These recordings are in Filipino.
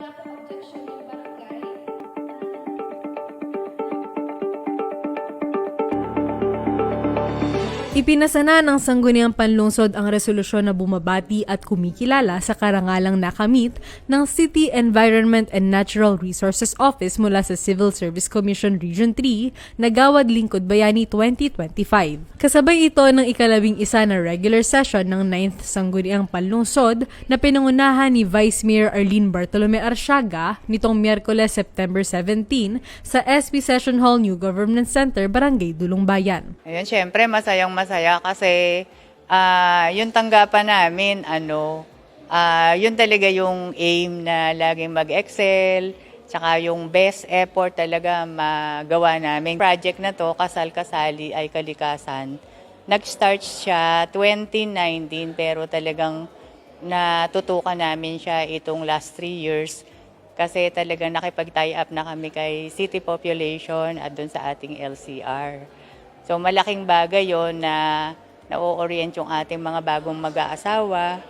Addiction. Ipinasana ng Sangguniang Panlungsod ang resolusyon na bumabati at kumikilala sa karangalang nakamit ng City Environment and Natural Resources Office mula sa Civil Service Commission Region 3 na Gawad Lingkod Bayani 2025. Kasabay ito ng ikalabing isa na regular session ng 9th Sangguniang Panlungsod na pinangunahan ni Vice Mayor Arlene Bartolome Arsiaga nitong Miyerkules September 17 sa SB Session Hall New Government Center, Barangay Dulong Bayan. Ayun, syempre masayang masaya kasi ah yung tanggapan namin, ano, ah yun talaga yung aim na laging mag-excel, tsaka yung best effort talaga magawa namin. Project na to, Kasal-Kasali ay Kalikasan. Nag-start siya 2019 pero talagang natutukan namin siya itong last three years kasi talagang nakipag-tie up na kami kay city population at dun sa ating LCR. So malaking bagay yon na na-orient yung ating mga bagong mag-aasawa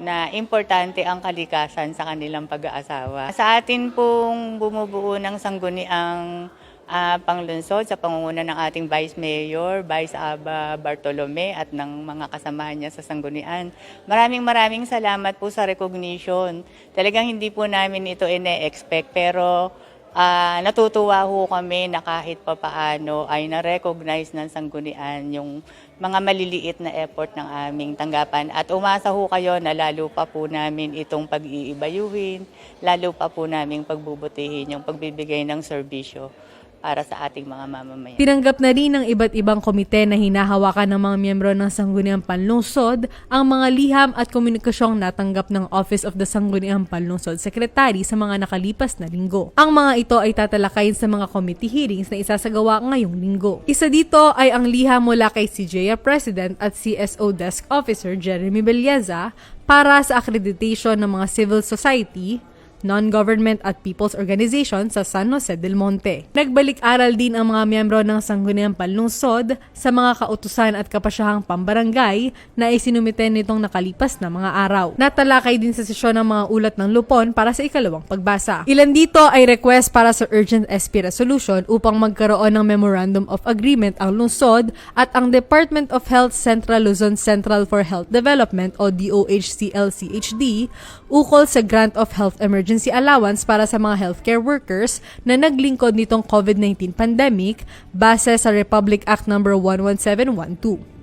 na importante ang kalikasan sa kanilang pag-aasawa. Sa atin pong bumubuo ng sangguniang ah, panglunsod sa pangunguna ng ating Vice Mayor, Vice Aba Bartolome at ng mga kasamahan niya sa sanggunian. Maraming maraming salamat po sa recognition. Talagang hindi po namin ito ine-expect pero Ah, natutuwa ho kami na kahit pa paano ay na-recognize ng sanggunian yung mga maliliit na effort ng aming tanggapan. At umasa ho kayo na lalo pa po namin itong pag-iibayuhin, lalo pa po namin pagbubutihin yung pagbibigay ng serbisyo para sa ating mga mamamayan. Tinanggap na rin ng iba't ibang komite na hinahawakan ng mga miyembro ng Sangguniang Panlungsod ang mga liham at komunikasyong natanggap ng Office of the Sangguniang Panlungsod Secretary sa mga nakalipas na linggo. Ang mga ito ay tatalakayin sa mga committee hearings na isasagawa ngayong linggo. Isa dito ay ang liham mula kay CJA President at CSO Desk Officer Jeremy Belleza para sa accreditation ng mga civil society, non-government at people's organization sa San Jose del Monte. Nagbalik-aral din ang mga miyembro ng Sangguniang Panlungsod sa mga kautusan at kapasyahang pambarangay na isinumite nitong nakalipas na mga araw. Natalakay din sa sesyon ng mga ulat ng lupon para sa ikalawang pagbasa. Ilan dito ay request para sa urgent SP resolution upang magkaroon ng Memorandum of Agreement ang lungsod at ang Department of Health Central Luzon Central for Health Development o DOHCLCHD ukol sa Grant of Health Emergency Allowance para sa mga healthcare workers na naglingkod nitong COVID-19 pandemic base sa Republic Act No. 11712.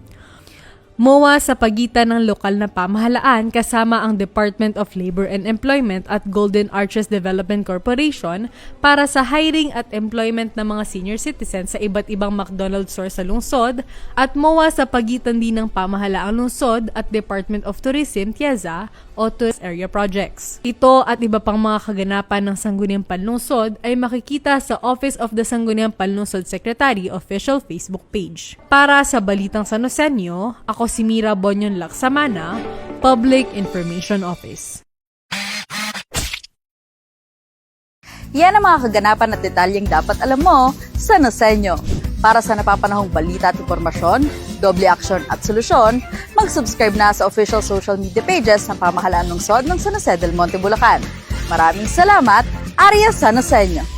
MOA sa pagitan ng lokal na pamahalaan kasama ang Department of Labor and Employment at Golden Arches Development Corporation para sa hiring at employment ng mga senior citizens sa iba't ibang McDonald's store sa lungsod at MOA sa pagitan din ng pamahalaang lungsod at Department of Tourism, TIEZA o Tourist Area Projects. Ito at iba pang mga kaganapan ng Sangguniang Panlungsod ay makikita sa Office of the Sangguniang Panlungsod Secretary official Facebook page. Para sa Balitang Sanosenyo, ako si Mira Bonyon Laksamana, Public Information Office. Yan ang mga kaganapan at detalyeng dapat alam mo sa Nosenyo. Para sa napapanahong balita at impormasyon, doble aksyon at solusyon, mag-subscribe na sa official social media pages ng pamahalaan ng SOD ng San Jose del Monte, Bulacan. Maraming salamat, Arya San Nosenyo.